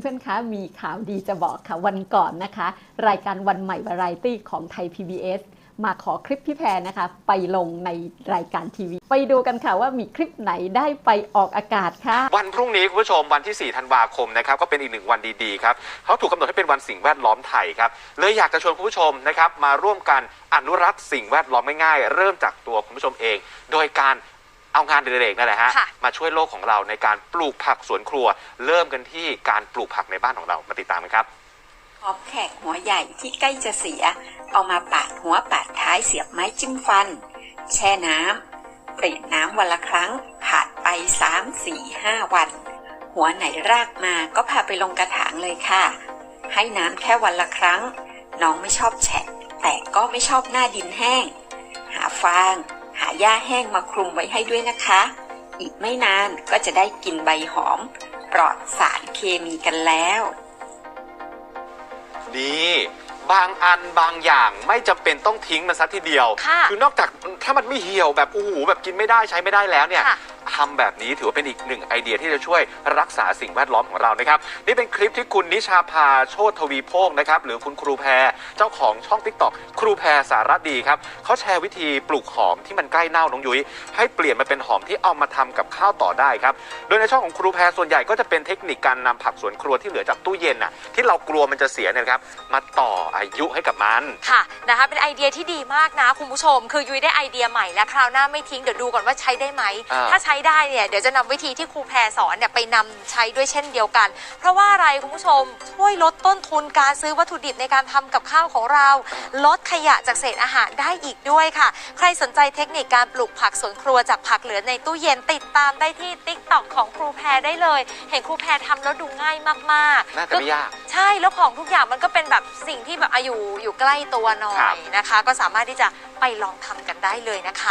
เพื่อนๆ คะ มีข่าวดีจะบอกค่ะ วันก่อนนะคะ รายการวันใหม่วาไรตี้ของไทย PBS มาขอคลิปพี่แพรนะคะ ไปลงในรายการทีวี ไปดูกันค่ะว่ามีคลิปไหนได้ไปออกอากาศค่ะ วันพรุ่งนี้คุณผู้ชมวันที่ 4 ธันวาคมนะครับก็เป็นอีกหนึ่งวันดีๆครับเขาถูกกำหนดให้เป็นวันสิ่งแวดล้อมไทยครับเลยอยากจะชวนคุณผู้ชมนะครับมาร่วมกันอนุรักษ์สิ่งแวดล้อมง่ายๆเริ่มจากตัวคุณผู้ชมเอง โดยการ เอางานเด็กๆนั่นแหละฮะค่ะ มาช่วยโลกของเราในการปลูกผักสวนครัว เริ่มกันที่การปลูกผักในบ้านของเรามาติดตามกันครับหอมแขกหัวใหญ่ที่ใกล้จะเสีย เอามาปาดหัวปาดท้ายเสียบไม้จิ้มฟัน แช่น้ำเปลี่ยนน้ำวันละครั้งผ่านไป 3 4 5 วัน หัวไหนรากมาก็พาไปลงกระถางเลยค่ะ ให้น้ำแค่วันละครั้ง น้องไม่ชอบแฉะแต่ก็ไม่ชอบหน้าดินแห้ง หาฟางหาหญ้าแห้งมาคลุมไว้ให้ด้วยนะคะ อีกไม่นานก็จะได้กินใบหอม ปลอดสารเคมีกันแล้วนี่บางอันบางอย่างไม่จำเป็นต้องทิ้งมันซะทีเดียวค่ะอนอกจากถ้ามันไม่เหี่ยวแบบโอ้โหแบบกินไม่ได้ใช้ไม่ได้แล้วเนี่ย ค่ะ ทำแบบนี้ถือว่าเป็นอีกหนึ่งไอเดียที่จะช่วยรักษาสิ่งแวดล้อมของเรานะครับ นี่เป็นคลิปที่คุณนิชาภาโชตทวีโพงนะครับหรือคุณครูแพรเจ้าของช่องทิกตอกครูแพรสารดีครับเขาแชร์วิธีปลูกหอมที่มันใกล้เน่าน้องยุ้ยให้เปลี่ยนมาเป็นหอมที่เอามาทำกับข้าวต่อได้ครับโดยในช่องของครูแพรส่วนใหญ่ก็จะเป็นเทคนิคการนำผักสวนครัวที่เหลือจากตู้เย็นน่ะที่เรากลัวมันจะเสียเนี่ยนะครับมาต่ออายุให้กับมันค่ะนะคะเป็นไอเดียที่ดีมากนะคุณผู้ชม คือยุ้ยได้ไอเดียใหม่และคราวหน้าไม่ทิ้งเดี๋ยวดูก่อนว่าใช้ได้ไหมอ่าถ้าใช้ได้เนี่ยเดี๋ยวจะนำวิธีที่ครูแพรสอนเนี่ยไปนำใช้ด้วยเช่นเดียวกัน เพราะว่าอะไรคุณผู้ชมช่วยลดต้นทุนการซื้อวัตถุดิบในการทำกับข้าวของเรา ลดขยะจากเศษอาหารได้อีกด้วยค่ะ ใครสนใจเทคนิคการปลูกผักสวนครัวจากผักเหลือในตู้เย็นติดตามได้ที่ติ๊กต็อกของครูแพรได้เลย เห็นครูแพรทำแล้วดูง่ายมากๆน่าจะไม่ยากใช่แล้วของทุกอย่างมันก็เป็นแบบสิ่งที่แบบอาอยู่อยู่ใกล้ตัวหน่อครัยบนะคะ ก็สามารถที่จะไปลองทำกันได้เลยนะคะ